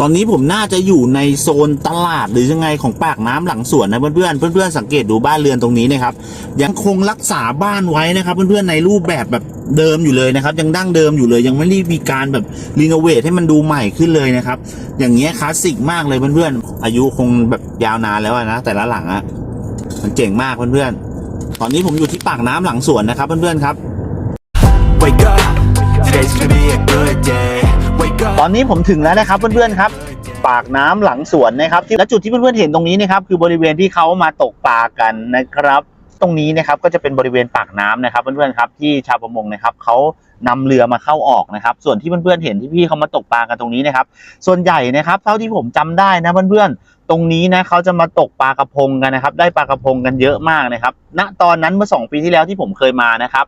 ตอนนี้ผมน่าจะอยู่ในโซนตลาดหรือยังไงของปากน้ำหลังสวนนะเพื่อนๆเพื่อนๆสังเกตดูบ้านเรือนตรงนี้นะครับ ยังคงรักษาบ้านไว้นะครับ เพื่อนๆในรูปแบบแบบเดิมอยู่เลยนะครับ ยังดั้งเดิมอยู่เลย ยังไม่ได้มีการแบบรีโนเวทให้มันดูใหม่ขึ้นเลยนะครับ อย่างเงี้ยคลาสสิกมากเลยเพื่อนๆอายุคงแบบยาวนานแล้วนะแต่ละหลังอะมันเจ๋งมากเพื่อนๆตอนนี้ผมอยู่ที่ปากน้ำหลังสวนนะครับเพื่อนๆครับ Wake up, today's gonna be a good day. ตอนนี้ผมถึงแล้วนะครับเพื่อนๆครับ ปากน้ำหลังสวนนะครับที่และจุดที่เพื่อนๆเห็นตรงนี้นะครับคือบริเวณที่เขามาตกปลากันนะครับ ตรงนี้นะครับก็จะเป็นบริเวณปากน้ำนะครับเพื่อนๆครับที่ชาวประมงนะครับเขานำเรือมาเข้าออกนะครับ ส่วนที่เพื่อนๆเห็นที่พี่เขามาตกปลากันตรงนี้นะครับ ส่วนใหญ่นะครับเท่าที่ผมจำได้นะเพื่อนๆตรงนี้นะเขาจะมาตกปลากระพงกันนะครับ ได้ปลากระพงกันเยอะมากนะครับ ณตอนนั้นเมื่อสองปีที่แล้วที่ผมเคยมานะครับ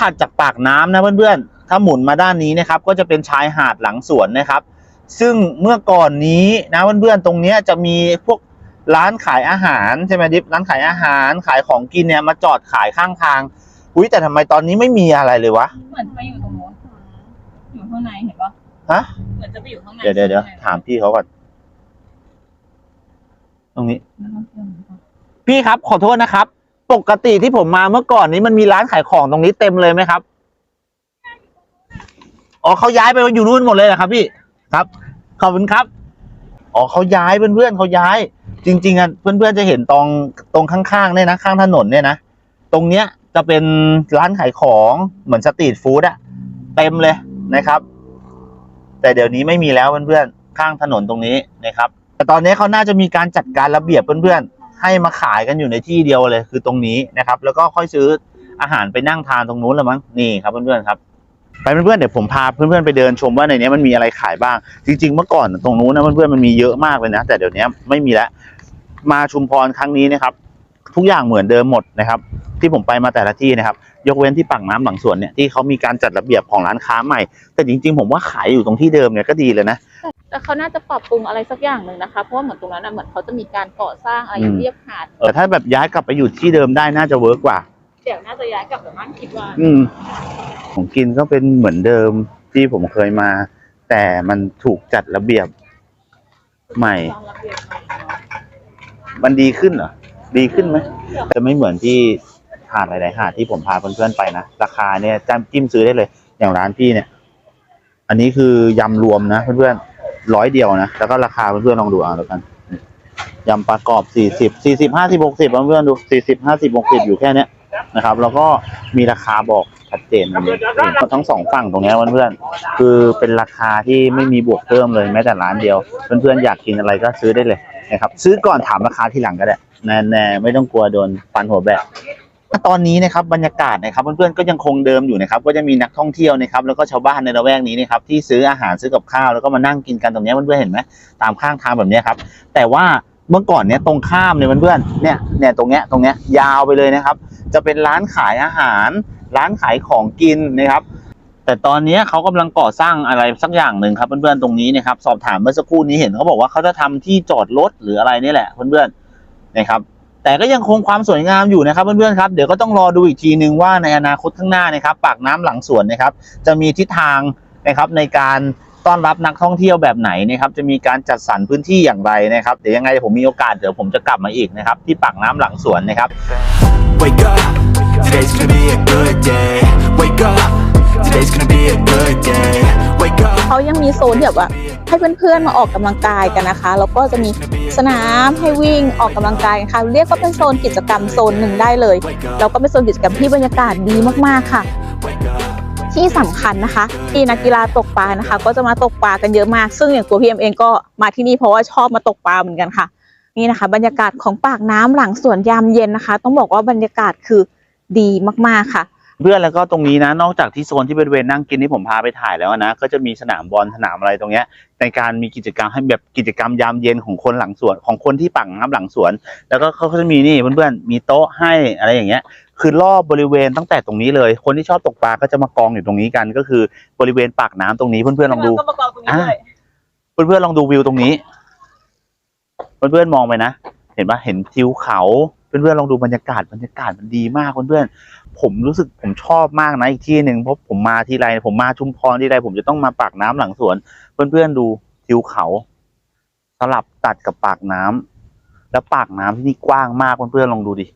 ถัดจากปากน้ำนะเพื่อนๆ ถ้าหมุนมาด้านนี้นะครับ ก็จะเป็นชายหาดหลังสวนนะครับ ซึ่งเมื่อก่อนนี้นะเพื่อนๆตรงเนี้ยจะมีพวกร้านขายอาหารใช่ไหมดิฟร้านขายอาหารขายของกินเนี่ยมาจอดขายข้างทางอุ้ยแต่ทำไมตอนนี้ไม่มีอะไรเลยวะเหมือนจะไปอยู่ตรงโน้นอยู่ข้างในเห็นปะฮะเหมือนจะไปอยู่ข้างในเดี๋ยวเดี๋ยวเดี๋ยวถามพี่เขาก่อนตรงนี้ พี่ครับขอโทษนะครับ ปกติที่ผมมาเมื่อก่อนนี้มันมีร้านขายของตรงนี้เต็มเลยไหมครับ อ๋อเขาย้ายไปอยู่นู่นหมดเลยเหรอครับพี่ครับขอบคุณครับอ๋อเขาย้ายเพื่อนๆเขาย้าย จริง ๆอะเพื่อนๆจะเห็นตรงตรงข้างๆเนี่ยนะข้างถนนเนี่ยนะตรงเนี้ยจะเป็นร้านขายของเหมือนสตรีทฟู้ดอะเต็มเลยนะครับ แต่เดี๋ยวนี้ไม่มีแล้วเพื่อนๆข้างถนนตรงนี้นะครับ แต่ตอนนี้เขาน่าจะมีการจัดการระเบียบเพื่อนๆให้มาขายกันอยู่ในที่เดียวเลยคือตรงนี้นะครับ แล้วก็ค่อยซื้ออาหารไปนั่งทานตรงนู้นล้วมั้งนี่ครับเพื่อนๆครับ ไปเพื่อนๆเดี๋ยวผมพาเพื่อนๆไปเดินชมว่าในนี้มันมีอะไรขายบ้าง จริง ๆ เมื่อก่อนตรงนู้นนะเพื่อนๆมันมีเยอะมากเลยนะ แต่เดี๋ยวนี้ไม่มีแล้วมาชุมพรครั้งนี้นะครับ ทุกอย่างเหมือนเดิมหมดนะครับ ที่ผมไปมาแต่ละที่นะครับ ยกเว้นที่ปากน้ำหลังสวนเนี่ยที่เขามีการจัดระเบียบของร้านค้าใหม่ แต่จริง ๆ ผมว่าขายอยู่ตรงที่เดิมเนี่ยก็ดีเลยนะแต่เขาน่าจะปรับปรุงอะไรสักอย่างหนึ่งนะคะเพราะว่าเหมือนตรงนั้นน่ะเหมือนเขาจะมีการก่อสร้างอะไรอืมเรียบหาดเออถ้าแบบย้ายกลับไปอยู่ที่เดิมได้น่าจะเวิร์กกว่า เดี๋ยวน่าจะย้ายกลับไปบ้านคิดว่า อืม ของกินก็เป็นเหมือนเดิมที่ผมเคยมา แต่มันถูกจัดระเบียบใหม่สร้างระเบียบใหม่เนาะมันดีขึ้นเหรอ ดีขึ้นไหมจะไม่เหมือนที่หาดหลาย ๆ หาดที่ผมพาเพื่อน ๆ ไปนะ ราคาเนี่ยจำจิ้มซื้อได้เลย อย่างร้านพี่เนี่ย อันนี้คือยำรวมนะ เพื่อน ๆ ร้อยเดียวนะ แล้วก็ราคาเพื่อน ๆ ลองดูเอาแล้วกัน ยำประกอบสี่สิบ สี่สิบห้าสิบหกสิบเพื่อนๆดูสี่สิบห้าสิบหกสิบอยู่แค่เนี้ย นะครับ แล้วก็มีราคาบอกชัดเจนตรงนี้ทั้งสองฝั่งตรงนี้เพื่อนๆคือเป็นราคาที่ไม่มีบวกเพิ่มเลยแม้แต่ร้านเดียว เพื่อนๆอยากกินอะไรก็ซื้อได้เลยนะครับ ซื้อก่อนถามราคาทีหลังก็ได้แน่ๆไม่ต้องกลัวโดนฟันหัวแบะตอนนี้นะครับบรรยากาศนะครับเพื่อนๆก็ยังคงเดิมอยู่นะครับก็จะมีนักท่องเที่ยวนะครับแล้วก็ชาวบ้านในละแวกนี้นะครับที่ซื้ออาหารซื้อกับข้าวแล้วก็มานั่งกินกันตรงนี้เพื่อนๆเห็นไหมตามข้างทางแบบนี้ครับแต่ว่า เมื่อก่อนเนี้ยตรงข้ามเนี่ยเพื่อนๆเนี่ยเนี่ยตรงเนี้ยตรงเนี้ยยาวไปเลยนะครับ จะเป็นร้านขายอาหาร ร้านขายของกินนะครับ แต่ตอนนี้เขากำลังก่อสร้างอะไรสักอย่างหนึ่งครับเพื่อนๆตรงนี้นะครับสอบถามเมื่อสักครู่นี้เห็นเขาบอกว่าเขาจะทำที่จอดรถหรืออะไรนี่แหละเพื่อนๆนะครับแต่ก็ยังคงความสวยงามอยู่นะครับเพื่อนๆครับเดี๋ยวก็ต้องรอดูอีกทีนึงว่าในอนาคตข้างหน้านะครับ ปากน้ำหลังสวนนะครับ จะมีทิศทางนะครับในการ ต้อนรับนักท่องเที่ยวแบบไหนนะครับจะมีการจัดสรรพื้นที่อย่างไรนะครับเดี๋ยวยังไงผมมีโอกาสเดี๋ยวผมจะกลับมาอีกนะครับที่ปากน้ำหลังสวนนะครับ Wake up, today's gonna be a good day. Wake up, today's gonna be a good day. Wake up. เขายังมีโซนที่แบบว่าให้เพื่อนๆมาออกกำลังกายกันนะคะแล้วก็จะมีสนามให้วิ่งออกกำลังกายกันค่ะ เรียกว่าเป็นโซนกิจกรรมโซนหนึ่งได้เลย แล้วก็เป็นโซนกิจกรรมที่บรรยากาศดีมากๆค่ะ Wake up. ที่สำคัญนะคะ ที่นักกีฬาตกปลานะคะ ก็จะมาตกปลากันเยอะมาก ซึ่งอย่างตัวพี่เอ็มเองก็มาที่นี่เพราะว่าชอบมาตกปลาเหมือนกันค่ะ นี่นะคะ บรรยากาศของปากน้ำหลังสวนยามเย็นนะคะ ต้องบอกว่าบรรยากาศคือดีมากๆค่ะ เพื่อนแล้วก็ตรงนี้นะ นอกจากที่โซนที่บริเวณนั่งกินที่ผมพาไปถ่ายแล้วนะ ก็จะมีสนามบอลสนามอะไรตรงเนี้ยในการมีกิจกรรมให้แบบกิจกรรมยามเย็นของคนหลังสวนของคนที่ปักน้ำหลังสวน แล้วก็เขาก็จะมีนี่เพื่อนๆมีโต๊ะให้อะไรอย่างเงี้ย คือรอบบริเวณตั้งแต่ตรงนี้เลย คนที่ชอบตกปลาก็จะมากองอยู่ตรงนี้กัน ก็คือบริเวณปากน้ำตรงนี้เพื่อนๆลองดูก็ประกอบตรงนี้ด้วยเพื่อนๆลองดูวิวตรงนี้ เพื่อนๆมองไปนะเห็นปะเห็นทิวเขาเพื่อนๆลองดูบรรยากาศบรรยากาศมันดีมากเพื่อนๆผมรู้สึกผมชอบมากนะอีกที่หนึ่งเพราะผมมาทีไรผมมาชุมพรทีไรผมจะต้องมาปากน้ำหลังสวน เพื่อนๆดูทิวเขาสลับตัดกับปากน้ำแล้วปากน้ำที่นี่กว้างมากเพื่อนๆลองดูดิ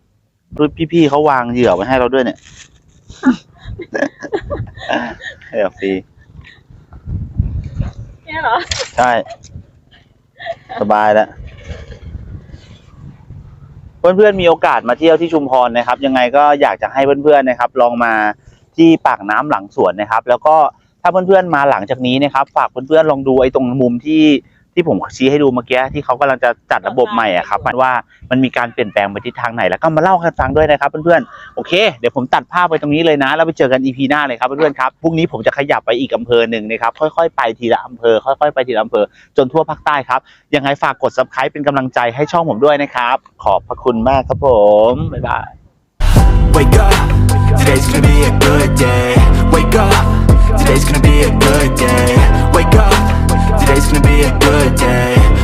ดูพี่ๆเขาวางเหยื่อไว้ให้เราด้วยเนี่ยเดี๋ยวฟรีเนี่ยเหรอ ใช่ สบายแล้วเพื่อนๆมีโอกาสมาเที่ยวที่ชุมพรนะครับ ยังไงก็อยากจะให้เพื่อนๆนะครับ ลองมาที่ปากน้ำหลังสวนนะครับ แล้วก็ถ้าเพื่อนๆมาหลังจากนี้นะครับ ฝากเพื่อนๆลองดูไอ้ตรงมุมที่ ที่ผมชี้ให้ดูเมื่อกี้ที่เขากำลังจะจัดระบบใหม่อะครับมันว่ามันมีการเปลี่ยนแปลงไปทิศทางไหนแล้วก็มาเล่าให้ฟังด้วยนะครับเพื่อนๆโอเคเดี๋ยวผมตัดภาพไปตรงนี้เลยนะ แล้วไปเจอกัน EP หน้าเลยครับเพื่อนๆครับพรุ่งนี้ผมจะขยับไปอีกอำเภอหนึ่งนะครับค่อยๆไปทีละอำเภอค่อยๆไปทีละอำเภอจนทั่วภาคใต้ครับยังไงฝากกด subscribe เป็นกำลังใจให้ช่องผมด้วยนะครับขอบพระคุณมากครับผมบ๊ายบาย Wake up, today's gonna be a good day. Wake up, today's gonna be a good day. Wake up, Today's gonna be a good day.